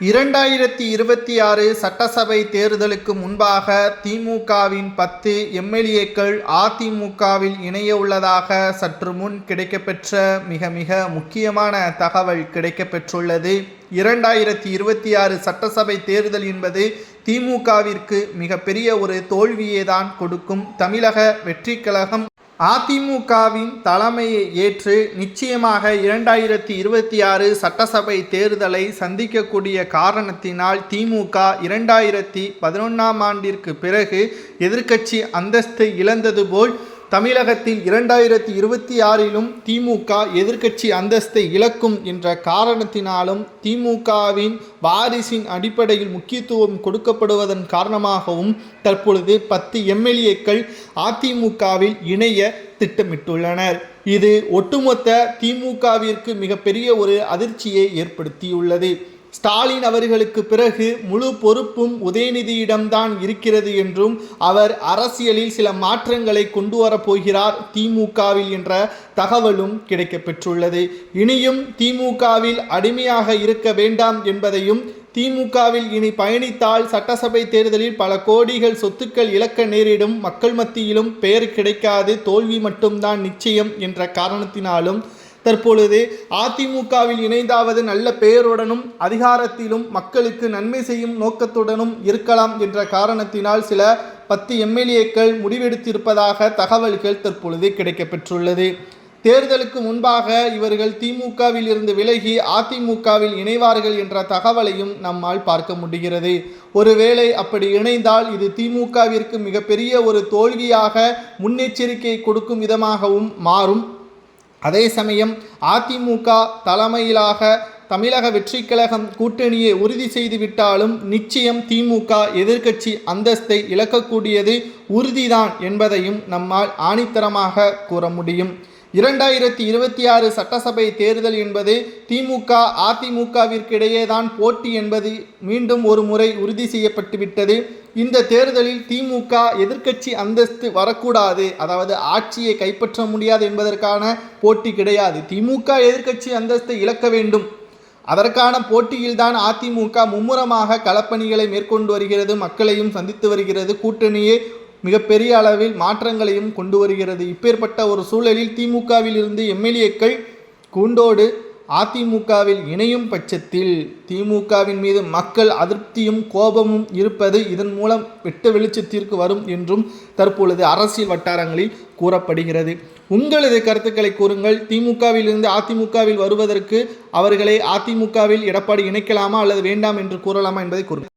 இரண்டாயிரத்தி இருபத்தி ஆறு சட்டசபை தேர்தலுக்கு முன்பாக திமுகவின் பத்து எம்எல்ஏக்கள் அதிமுகவில் இணைய உள்ளதாக சற்று முன் கிடைக்கப்பெற்ற மிக மிக முக்கியமான தகவல் கிடைக்கப்பெற்றுள்ளது. இரண்டாயிரத்தி இருபத்தி ஆறு சட்டசபை தேர்தல் என்பது திமுகவிற்கு மிகப்பெரிய ஒரு தோல்வியை தான் கொடுக்கும் தமிழக வெற்றி கழகம் அதிமுகவின் தலைமையை ஏற்று நிச்சயமாக இரண்டாயிரத்தி இருபத்தி ஆறு சட்டசபை தேர்தலை சந்திக்கக்கூடிய காரணத்தினால் திமுக இரண்டாயிரத்தி பதினொன்றாம் ஆண்டிற்கு பிறகு எதிர்க்கட்சி அந்தஸ்து இழந்தது போல் தமிழகத்தில் இரண்டாயிரத்தி இருபத்தி ஆறிலும் திமுக எதிர்க்கட்சி அந்தஸ்தை இழக்கும் என்ற காரணத்தினாலும் திமுகவின் வாரிசின் அடிப்படையில் முக்கியத்துவம் கொடுக்கப்படுவதன் காரணமாகவும் தற்பொழுது பத்து எம்எல்ஏக்கள் அதிமுகவில் இணைய திட்டமிட்டுள்ளனர். இது ஒட்டுமொத்த திமுகவிற்கு மிகப்பெரிய ஒரு அதிர்ச்சியை ஏற்படுத்தியுள்ளது. ஸ்டாலின் அவர்களுக்கு பிறகு முழு பொறுப்பும் உதயநிதியிடம்தான் இருக்கிறது என்றும் அவர் அரசியலில் சில மாற்றங்களை கொண்டு வரப்போகிறார் திமுகவில் என்ற தகவலும் கிடைக்கப்பெற்றுள்ளது. இனியும் திமுகவில் அடிமையாக இருக்க வேண்டாம் என்பதையும் திமுகவில் இனி பயணித்தால் சட்டசபை தேர்தலில் பல கோடிகள் சொத்துக்கள் இழக்க நேரிடும் மக்கள் மத்தியிலும் பெயர் கிடைக்காது தோல்வி மட்டும்தான் நிச்சயம் என்ற காரணத்தினாலும் தற்பொழுது அதிமுகவில் இணைந்தாவது நல்ல பெயருடனும் அதிகாரத்திலும் மக்களுக்கு நன்மை செய்யும் நோக்கத்துடனும் இருக்கலாம் என்ற காரணத்தினால் சில பத்து எம்எல்ஏக்கள் முடிவெடுத்திருப்பதாக தகவல்கள் தற்பொழுது கிடைக்கப்பெற்றுள்ளது. தேர்தலுக்கு முன்பாக இவர்கள் திமுகவில் இருந்து விலகி அதிமுகவில் இணைவார்கள் என்ற தகவலையும் நம்மால் பார்க்க முடிகிறது. ஒருவேளை அப்படி இணைந்தால் இது திமுகவிற்கு மிகப்பெரிய ஒரு தோல்வியாக முன்னெச்சரிக்கை கொடுக்கும் விதமாகவும் மாறும். அதே சமயம் அதிமுக தலைமையிலாக தமிழக வெற்றிக் கழகம் கூட்டணியை உறுதி செய்துவிட்டாலும் நிச்சயம் திமுக எதிர்க்கட்சி அந்தஸ்தை இழக்கக்கூடியது உறுதிதான் என்பதையும் நம்மால் ஆணித்தரமாக கூற முடியும். இரண்டாயிரத்தி இருபத்தி ஆறு சட்டசபை தேர்தல் என்பது திமுக அதிமுகவிற்கு இடையேதான் போட்டி என்பது மீண்டும் ஒரு முறை உறுதி செய்யப்பட்டுவிட்டது இந்த தேர்தலில் திமுக எதிர்க்கட்சி அந்தஸ்து வரக்கூடாது. அதாவது ஆட்சியை கைப்பற்ற முடியாது என்பதற்கான போட்டி கிடையாது. திமுக எதிர்க்கட்சி அந்தஸ்தை இழக்க வேண்டும். அதற்கான போட்டியில்தான் அதிமுக மும்முரமாக களப்பணிகளை மேற்கொண்டு வருகிறது. மக்களையும் சந்தித்து வருகிறது. கூட்டணியே மிகப்பெரிய அளவில் மாற்றங்களையும் கொண்டு வருகிறது. இப்பேற்பட்ட ஒரு சூழலில் திமுகவில் இருந்து எம்எல்ஏக்கள் கூண்டோடு அதிமுகவில் இணையும் பட்சத்தில் திமுகவின் மீது மக்கள் அதிருப்தியும் கோபமும் இருப்பது இதன் மூலம் வெட்ட வெளிச்சத்திற்கு வரும் என்றும் தற்பொழுது அரசியல் வட்டாரங்களில் கூறப்படுகிறது. உங்களது கருத்துக்களை கூறுங்கள். திமுகவில் இருந்து அதிமுகவில் வருவதற்கு அவர்களை அதிமுகவில் எடப்பாடி இணைக்கலாமா அல்லது வேண்டாம் என்று கூறலாமா என்பதை கூறுங்கள்.